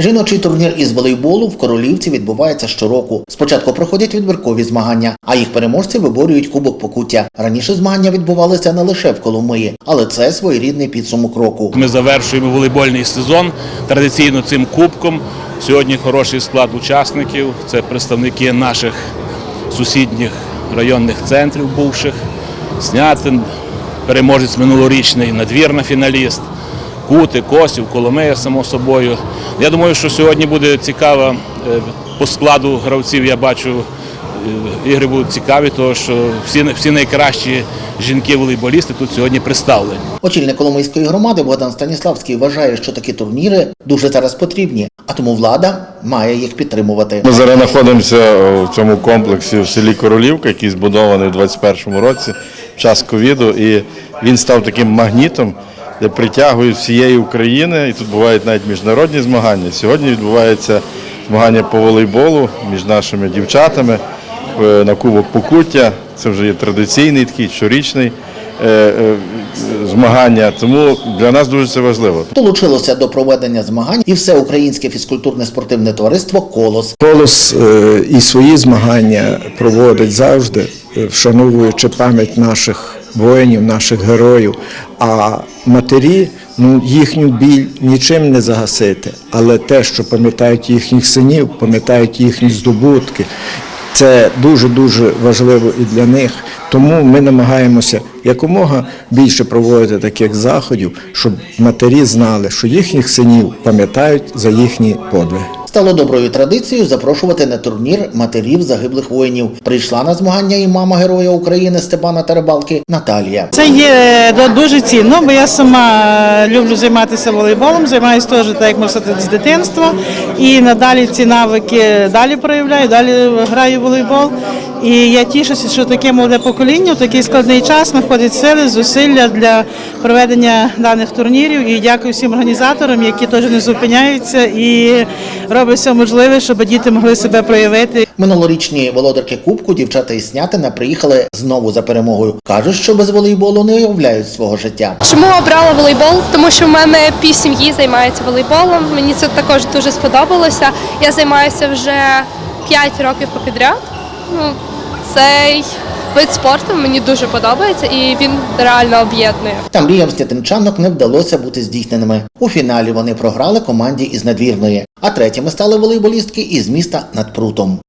Жіночий турнір із волейболу в Королівці відбувається щороку. Спочатку проходять відбіркові змагання, а їх переможці виборюють Кубок Покуття. Раніше змагання відбувалися не лише в Коломиї, але це своєрідний підсумок року. Ми завершуємо волейбольний сезон традиційно цим кубком. Сьогодні хороший склад учасників. Це представники наших сусідніх районних центрів бувших. Снятин, переможець минулорічний, надвірна фіналіст, Кути, Косів, Коломея, само собою. Я думаю, що сьогодні буде цікаво е, по складу гравців. Я бачу, е, ігри будуть цікаві, тому що всі, всі найкращі жінки-волейболісти тут сьогодні представлені. Очільник Коломийської громади Богдан Станіславський вважає, що такі турніри дуже зараз потрібні, а тому влада має їх підтримувати. Ми зараз знаходимося в цьому комплексі в селі Королівка, який збудований у 2021 році в час ковіду. І він став таким магнітом, де притягують всієї України. І тут бувають навіть міжнародні змагання. Сьогодні відбувається змагання по волейболу між нашими дівчатами е, на Кубок Покуття. Це вже є традиційний такий щорічний е, е, змагання. Тому для нас дуже це важливо. Долучилося до проведення змагань і всеукраїнське фізкультурне спортивне товариство Колос. Колос і свої змагання проводить завжди, вшановуючи пам'ять наших воїнів, наших героїв. А матері, ну їхню біль нічим не загасити, але те, що пам'ятають їхніх синів, пам'ятають їхні здобутки. Це дуже дуже важливо і для них. Тому ми намагаємося якомога більше проводити таких заходів, щоб матері знали, що їхніх синів пам'ятають за їхні подвиги. Стало доброю традицією запрошувати на турнір матерів загиблих воїнів. Прийшла на змагання і мама героя України Степана Тарабалки Наталія. Це є дуже цінно, бо я сама е, люблю займатися волейболом, займаюся теж так, як можна сказати, з дитинства. І надалі ці навики далі проявляю, далі граю в волейбол. І я тішуся, що таке молоде покоління в такий складний час знаходить сили, зусилля для проведення даних турнірів. І дякую всім організаторам, які теж не зупиняються і роблять все можливе, щоб діти могли себе проявити. Минулорічні володарки Кубку дівчата із Снятина приїхали знову за перемогою. кажуть, що без волейболу не уявляють свого життя. Чому обрала волейбол? Тому що в мене пів сім'ї займається волейболом. Мені це також дуже сподобалося. Я займаюся вже 5 років попідряд. Ну, цей вид спорту мені дуже подобається і він реально об'єднує. Та мріям стятинчанок не вдалося бути здійсненими. У фіналі вони програли команді із надвірної, а третіми стали волейболістки із міста над прутом.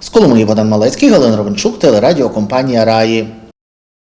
З Коломиї Богдан Малецький, Галина Ровенчук, телерадіокомпанія Раї.